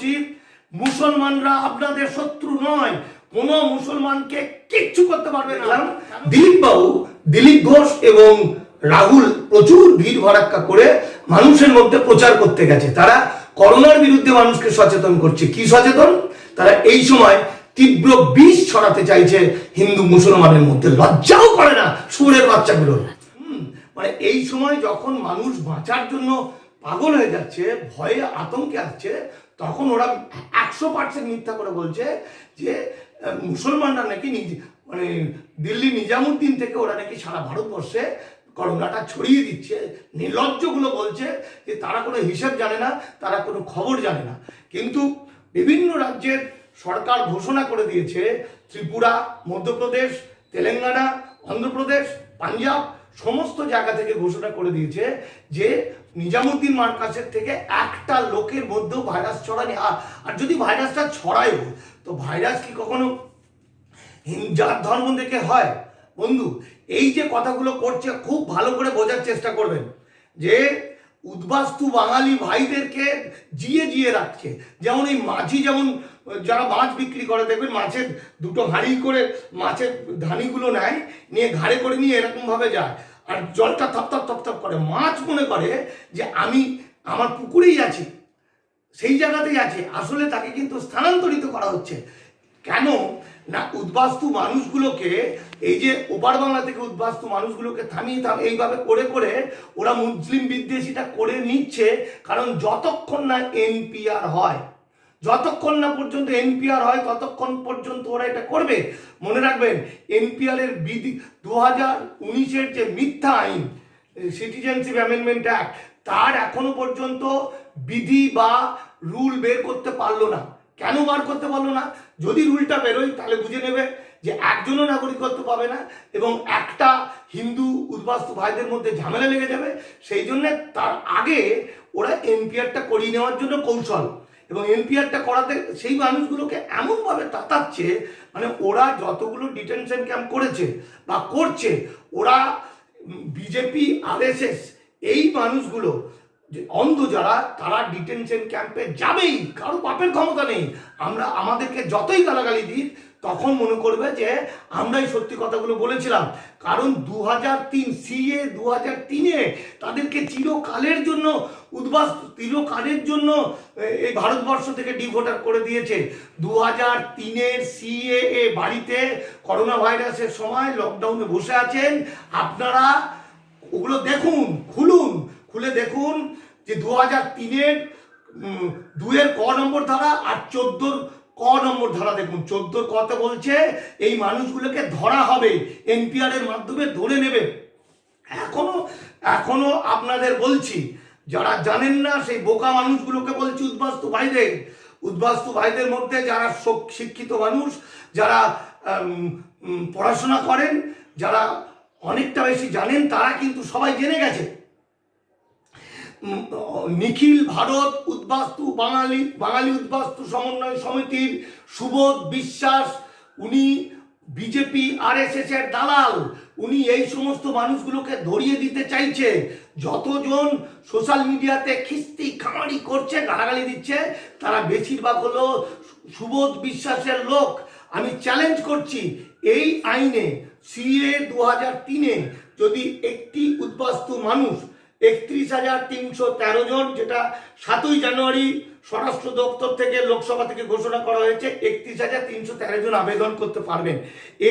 বলছি মুসলমানরা আপনাদের শত্রু নয়। কোনো মুসলমানকে কিচ্ছু করতে পারবে না। দিলীপ বাবু দিলীপ ঘোষ এবং রাহুল প্রচুর ভিড় ভরাক্কা করে মানুষের মধ্যে প্রচার করতে গেছে। তারা করোনার বিরুদ্ধে মানুষকে সচেতন করছে। কি সচেতন? তারা এই সময় তীব্র বিষ ছড়াতে চাইছে হিন্দু মুসলমানের মধ্যে। লজ্জাও করে না সুরের বাচ্চাগুলোর। মানে এই সময় যখন মানুষ বাঁচার জন্য পাগল হয়ে যাচ্ছে, ভয়ে আতঙ্কে আসছে, তখন ওরা একশো পার্সেন্ট মিথ্যা করে বলছে যে মুসলমানরা নাকি নিজ মানে দিল্লি নিজামুদ্দিন থেকে ওরা নাকি সারা ভারতবর্ষে করোনাটা ছড়িয়ে দিচ্ছে। নির্লজ্জগুলো বলছে যে তারা কোনো হিসেব জানে না, তারা কোনো খবর জানে না। কিন্তু বিভিন্ন রাজ্যের সরকার ঘোষণা করে দিয়েছে, ত্রিপুরা, মধ্যপ্রদেশ, তেলেঙ্গানা, অন্ধ্রপ্রদেশ, পাঞ্জাব, সমস্ত জায়গা থেকে ঘোষণা করে দিয়েছে যে নিজামুদ্দিন মার্কাসের থেকে একটা লোকের মধ্যেও ভাইরাস ছড়ানি আর যদি ভাইরাসটা ছড়ায়ও, তো ভাইরাস কি কখনো জাত ধর্ম দেখে হয়? বন্ধু, এই যে কথাগুলো করছে, খুব ভালো করে বোঝার চেষ্টা করবেন। যে উদ্বাস্তু বাঙালি ভাইদেরকে জিয়ে জিয়ে রাখছে। যেমন এই মাঝি যেমন, যারা মাছ বিক্রি করে, দেখবেন মাছের দুটো হাঁড়ি করে মাছের ধানিগুলো নেয়, নিয়ে ঘাড়ে করে নিয়ে এরকমভাবে যায়। আর জলটা থপথপ থপথপ করে মাছ মনে করে যে আমি, আমার পুকুরেই আছি, সেই জায়গাতেই আছে, আসলে তাকে কিন্তু স্থানান্তরিত করা হচ্ছে। কেন? না, উদ্বাস্তু মানুষগুলোকে, এই যে ওপার বাংলা থেকে উদ্বাস্তু মানুষগুলোকে থামিয়ে থাম, এইভাবে করে করে ওরা মুসলিম বিদ্বেষীটা করে নিচ্ছে, কারণ যতক্ষণ না এনপিআর হয় যতক্ষণ না পর্যন্ত এনপিআর হয়, ততক্ষণ পর্যন্ত ওরা এটা করবে। মনে রাখবেন, এনপিআর এর বিধি দু হাজার উনিশের যে মিথ্যা আইন সিটিজেনশিপ অ্যামেন্ডমেন্ট অ্যাক্ট তার এখনও পর্যন্ত বিধি বা রুল বের করতে পারল না। কেন বার করতে পারল না? যদি রুলটা বেরোয়, তাহলে বুঝে নেবে যে একজনও নাগরিকত্ব পাবে না এবং একটা হিন্দু উদ্বাস্তু ভাইদের মধ্যে ঝামেলা লেগে যাবে। সেই জন্য তার আগে ওরা এনপিআরটা করিয়ে নেওয়ার জন্য কৌশল। এবং এনপিআরটা করাতে সেই মানুষগুলোকে এমনভাবে তাতাচ্ছে মানে ওরা যতগুলো ডিটেনশন ক্যাম্প করেছে বা করছে, ওরা বিজেপি, আরএসএস এই মানুষগুলো যে অন্ধ যারা, তারা ডিটেনশন ক্যাম্পে যাবেই, কারও পাপের ক্ষমতা নেই। আমরা আমাদেরকে যতই গালাগালি দিই তখন মনে করবে যে আমরাই সত্যি কথাগুলো বলেছিলাম। কারণ দু হাজার তিন, সিএ দু হাজার তিনে তাদেরকে চিরকালের জন্য উদ্বাস, চিরকালের জন্য এই ভারতবর্ষ থেকে ডিভোটার করে দিয়েছে। দু হাজার তিনের সিএ বাড়িতে করোনা ভাইরাসের সময় লকডাউনে বসে আছেন। আপনারা ওগুলো দেখুন, খুলুন, খুলে দেখুন যে দু হাজার তিনের দুয়ের ক নম্বর ধারা আর চোদ্দোর ক নম্বর ধারা দেখুন, চোদ্দোর কথা বলছে, এই মানুষগুলোকে ধরা হবে এনপিআর এর মাধ্যমে ধরে নেবে। এখনও এখনও আপনাদের বলছি, যারা জানেন না, সেই বোকা মানুষগুলোকে বলছি উদ্বাস্তু ভাইদের। উদ্বাস্তু ভাইদের মধ্যে যারা শক- শিক্ষিত মানুষ, যারা পড়াশোনা করেন, যারা অনেকটা বেশি জানেন, তারা কিন্তু সবাই জেনে গেছে। নিখিল ভারত উদ্বাস্তু বাঙালি বাঙালি উদ্বাস্তু সমন্বয় সমিতির সুবোধ বিশ্বাস, উনি বিজেপি আর এর দালাল। উনি এই সমস্ত মানুষগুলোকে ধরিয়ে দিতে চাইছে। যতজন সোশ্যাল মিডিয়াতে খিস্তি খামারি করছে, গালাগালি দিচ্ছে, তারা বেশিরভাগ হলো সুবোধ বিশ্বাসের লোক। আমি চ্যালেঞ্জ করছি, এই আইনে, সিএ দু হাজার তিনে যদি একটি উদ্বাস্তু মানুষ একত্রিশ হাজার তিনশো তেরো জন, যেটা সাতই জানুয়ারি স্বরাষ্ট্র দপ্তর থেকে লোকসভা থেকে ঘোষণা করা হয়েছে, একত্রিশ হাজার তিনশো তেরো জন আবেদন করতে পারবেন।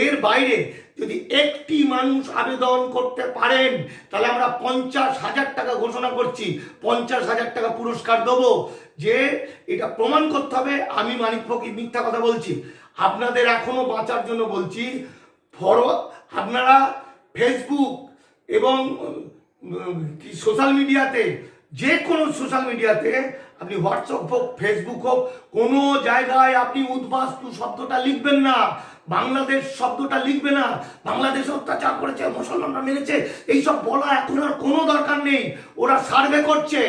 এর বাইরে যদি একটি মানুষ আবেদন করতে পারেন, তাহলে আমরা পঞ্চাশ হাজার টাকা ঘোষণা করছি। পঞ্চাশ হাজার টাকা পুরস্কার দেবো। যে এটা প্রমাণ করতে হবে, আমি মানিক ফকির মিথ্যা কথা বলছি। আপনাদের এখনও বাঁচার জন্য বলছি ফরওয়ার্ড আপনারা ফেসবুক এবং কি সোশ্যাল মিডিয়াতে যে কোনো সোশ্যাল মিডিয়াতে আপনি হোয়াটসঅ্যাপ হোক ফেসবুক হোক, কোনো জায়গায় আপনি উদ্বাস্তু শব্দটা লিখবেন না। বাংলাদেশ শব্দটা লিখবে না। বাংলাদেশ অত্যাচার করেছে, মুসলমানরা মেরেছে, এইসব বলা এখন আর কোনো দরকার নেই। ওরা সার্ভে করছে।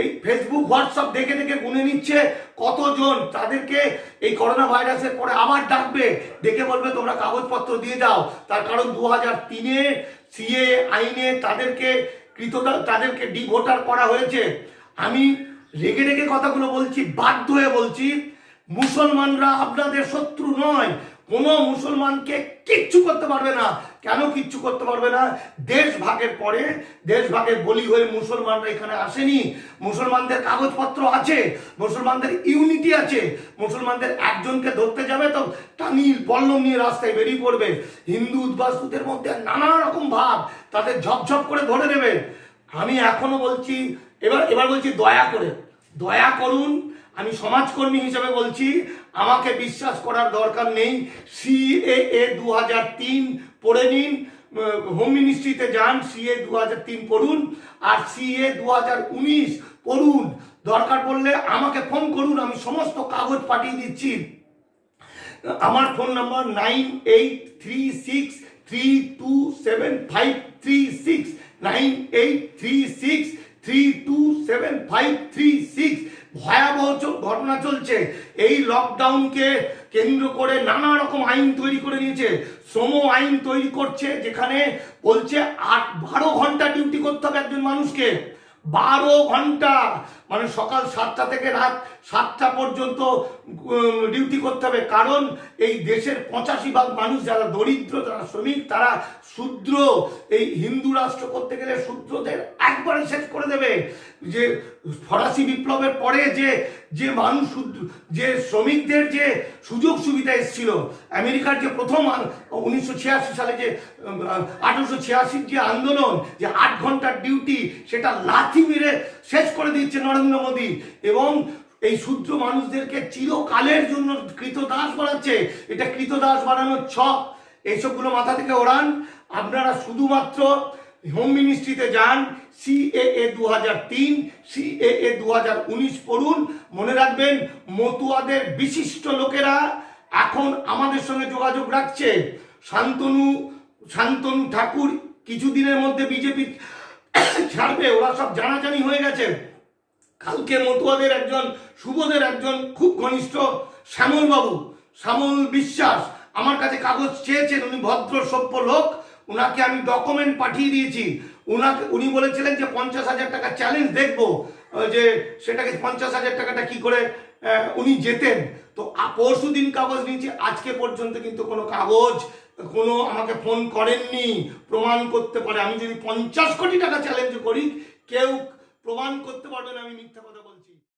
এই ফেসবুক হোয়াটসঅ্যাপ দেখে দেখে গুনে নিচ্ছে কতজন তাদেরকে এই করোনা ভাইরাসের পরে আবার ডাকবে ডেকে বলবে তোমরা কাগজপত্র দিয়ে দাও। তার কারণ দু হাজার তিনে সিএ আইনে তাদেরকে কৃতদার তাদেরকে ডিভোটার করা হয়েছে। আমি রেগে রেগে কথাগুলো বলছি, বাধ্য হয়ে বলছি, মুসলমানরা আপনাদের শত্রু নয় কোনো মুসলমানকে কিচ্ছু করতে পারবে না। কেন কিচ্ছু করতে পারবে না? দেশ ভাগের পরে দেশ ভাগের বলি হয়ে মুসলমানরা এখানে আসেনি। মুসলমানদের কাগজপত্র আছে, মুসলমানদের ইউনিটি আছে। মুসলমানদের একজনকে ধরতে যাবে তো টানিল পল্লম নিয়ে রাস্তায় বেরিয়ে পড়বে। হিন্দু উদ্বাস্তুদের মধ্যে নানা রকম ভাব তাদের ঝপঝপ করে ধরে দেবে আমি এখনও বলছি, এবার এবার বলছি দয়া করে, দয়া করুন আমি সমাজকর্মী হিসেবে বলছি, আমাকে বিশ্বাস করার দরকার নেই। সিএএ দু হাজার তিন পড়ে নিন হোম মিনিস্ট্রিতে যান সিএ দু হাজার তিন পড়ুন, আর সিএ দু হাজার উনিশ পড়ুন। দরকার পড়লে আমাকে ফোন করুন, আমি সমস্ত কাগজ পাঠিয়ে দিচ্ছি। আমার phone number nine eight three six three two seven five three six nine eight three six three two seven five three six ভয়াবহ ঘটনা চলছে। এই লকডাউনকে কেন্দ্র করে নানা রকম আইন তৈরি করে নিয়েছে। শ্রম আইন তৈরি করছে, যেখানে বলছে আট বারো ঘণ্টা ডিউটি করতে হবে একজন মানুষকে। বারো ঘণ্টা। মানে সকাল সাতটা থেকে রাত সাতটা পর্যন্ত ডিউটি করতে হবে। কারণ এই দেশের পঁচাশি ভাগ মানুষ যারা দরিদ্র, যারা শ্রমিক, তারা শূদ্র। এই হিন্দু রাষ্ট্র করতে গেলে শূদ্রদের একবারে শেষ করে দেবে। যে ফরাসি বিপ্লবের পরে যে যে মানুষ যে শ্রমিকদের যে সুযোগ সুবিধা এসেছিল, আমেরিকার যে প্রথম উনিশশো ছিয়াশি সালে যে আঠারোশো ছিয়াশির যে আন্দোলন, যে আট ঘণ্টার ডিউটি সেটা লাথি মেরে শেষ করে দিচ্ছে নরেন্দ্র মোদী। এবং এই শূদ্র মানুষদেরকে চিরকালের জন্য কৃতদাস বানাচ্ছে। এটা কৃতদাস বানানোর ছক। এইসবগুলো মাথা থেকে ওড়ান। আপনারা শুধুমাত্র হোম মিনিস্ট্রিতে যান সিএএ দু হাজার তিন সিএএ দু হাজার উনিশ পড়ুন। মনে রাখবেন, মতুয়াদের বিশিষ্ট লোকেরা এখন আমাদের সঙ্গে যোগাযোগ রাখছে। শান্তনু শান্তনু ঠাকুর কিছুদিনের মধ্যে বিজেপি ছাড়বে, ওরা সব জানাজানি হয়ে গেছে। কালকে মতুয়াদের একজন শুভদের একজন খুব ঘনিষ্ঠ শ্যামল বাবু শ্যামল বিশ্বাস। আমার কাছে কাগজ চেয়েছেন, উনি ভদ্র, সভ্য লোক। ওনাকে আমি ডকুমেন্ট পাঠিয়ে দিয়েছি। ওনাকে উনি বলেছিলেন যে পঞ্চাশ হাজার টাকা চ্যালেঞ্জ দেখব। যে সেটাকে পঞ্চাশ হাজার টাকাটা কি করে উনি যেতেন। তো পরশু দিন কাগজ নিয়েছি, আজকে পর্যন্ত কিন্তু কোনো কাগজ, কোনো আমাকে ফোন করেননি। প্রমাণ করতে পারে। আমি যদি পঞ্চাশ কোটি টাকা চ্যালেঞ্জ করি, কেউ প্রমাণ করতে পারবেন আমি মিথ্যা কথা।